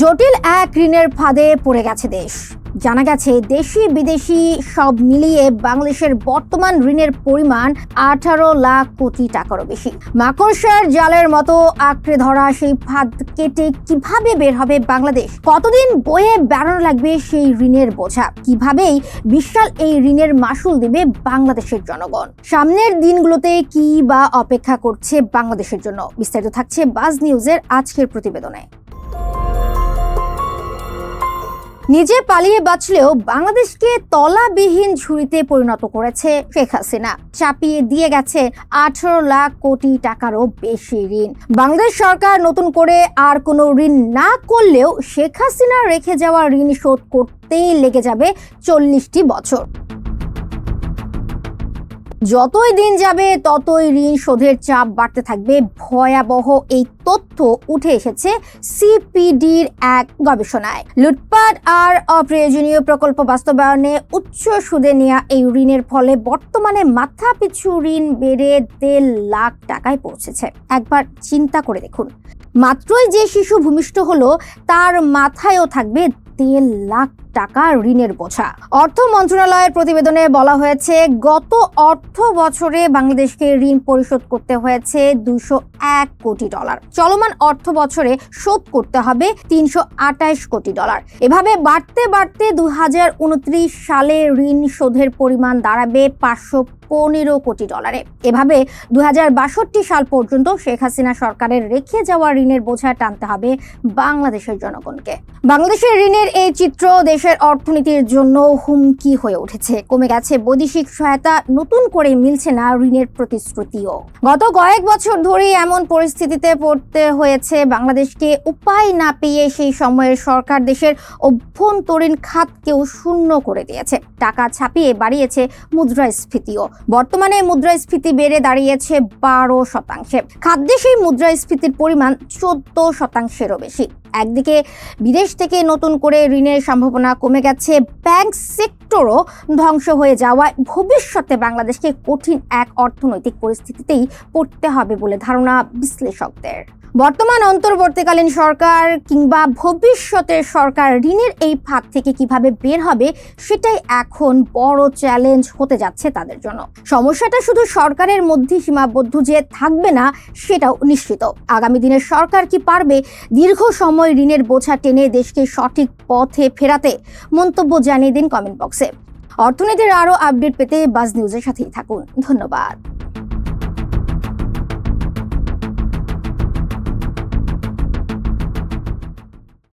জটিল এক ঋণের ফাঁদে পড়ে গেছে দেশ। জানা গেছে, দেশি বিদেশি সব মিলিয়ে বাংলাদেশের বর্তমান ঋণের পরিমাণ আঠারো লাখ কোটি টাকারও বেশি। মাকড়সার জালের মতো আঁকড়ে ধরা সেই ফাঁদ কেটে কীভাবে বের হবে বাংলাদেশ? কতদিন বয়ে বেড়ানো লাগবে সেই ঋণের বোঝা? কিভাবেই বিশাল এই ঋণের মাসুল দেবে বাংলাদেশের জনগণ? সামনের দিনগুলোতে কি বা অপেক্ষা করছে বাংলাদেশের জন্য? বিস্তারিত থাকছে বাজ নিউজের আজকের প্রতিবেদনে। নিজে পালিয়ে বাঁচলেও বাংলাদেশকে তলাবিহীন ঝুড়িতে পরিণত করেছে শেখ হাসিনা। চাপিয়ে দিয়ে গেছে আঠারো লাখ কোটি টাকারও বেশি ঋণ। বাংলাদেশ সরকার নতুন করে আর কোনো ঋণ না করলেও শেখ হাসিনা রেখে যাওয়া ঋণ শোধ করতেই লেগে যাবে চল্লিশটি বছর। যতই দিন যাবে, ততই ঋণ শোধের চাপ বাড়তে থাকবে। ভয়াবহ এই তথ্য উঠে এসেছে সিপিডির এক গবেষণায়। লুটপাট আর অপ্রয়োজনীয় প্রকল্প বাস্তবায়নে উচ্চ সুদে নেওয়া এই ঋণের ফলে বর্তমানে মাথা পিছু ঋণ বেড়ে দেড় লাখ টাকায় পৌঁছেছে। একবার চিন্তা করে দেখুন। মাত্রই যে শিশু ভূমিষ্ঠ হলো, তার মাথায়ও থাকবে দেড় লাখ টাকা ঋণের বোঝা। অর্থ মন্ত্রণালয়ের প্রতিবেদনে বলা হয়েছে, গত অর্থ বছরে বাংলাদেশকে ঋণ পরিশোধ করতে হয়েছে দুশো এক কোটি ডলার। চলমান অর্থ বছরে শোধ করতে হবে তিনশো আটাইশ কোটি ডলার। এভাবে বাড়তে বাড়তে দু হাজার উনত্রিশ সালে ঋণ শোধের পরিমাণ দাঁড়াবে পাঁচশো পনেরো কোটি ডলারে। এভাবে দুই হাজার বাষট্টি সাল পর্যন্ত শেখ হাসিনা সরকারের রেখে যাওয়া ঋণের বোঝা টানতে হবে বাংলাদেশের জনগণকে। বাংলাদেশের ঋণের এই চিত্র দেশের অর্থনীতির জন্য হুমকি হয়ে উঠেছে। কমে গেছে বৈদেশিক সহায়তা, নতুন করে মিলছে না ঋণের প্রতিশ্রুতিও। গত কয়েক বছর ধরে এমন পরিস্থিতিতে পড়তে হয়েছে। বাংলাদেশকে উপায় না পেয়ে সেই সময়ের সরকার দেশের অভ্যন্তরীণ খাতকেও শূন্য করে দিয়েছে। টাকা ছাপিয়ে বাড়িয়েছে মুদ্রাস্ফীতিও। বর্তমানে মুদ্রাস্ফীতি বেড়ে দাঁড়িয়েছে বারো শতাংশে। খাদ্যে সেই মুদ্রাস্ফীতির পরিমাণ চোদ্দ শতাংশেরও বেশি। একদিকে বিদেশ থেকে নতুন করে ঋণের সম্ভাবনা কমে গেছে, ব্যাংক সেক্টরও ধ্বংস হয়ে যাওয়ায় ভবিষ্যতে বাংলাদেশকে কঠিন এক অর্থনৈতিক পরিস্থিতিতেই পড়তে হবে বলে ধারণা বিশ্লেষকদের। বর্তমান অন্তর্বর্তীকালীন সরকার কিংবা ভবিষ্যতের সরকার ঋণের এই ফাঁদ থেকে কীভাবে বের হবে, সেটাই এখন বড় চ্যালেঞ্জ হতে যাচ্ছে তাদের জন্য। সমস্যাটা শুধু সরকারের মধ্যে সীমাবদ্ধ যে থাকবে না, সেটাও নিশ্চিত। আগামী দিনের সরকার কি পারবে, দীর্ঘ সময় ঋণের বোঝা টেনে দেশকে সঠিক পথে ফেরাতে মন্তব্য জানিয়ে দিন কমেন্ট বক্সে। অর্থনীতির আরও আপডেট পেতে বাজ নিউজের সাথেই থাকুন। ধন্যবাদ।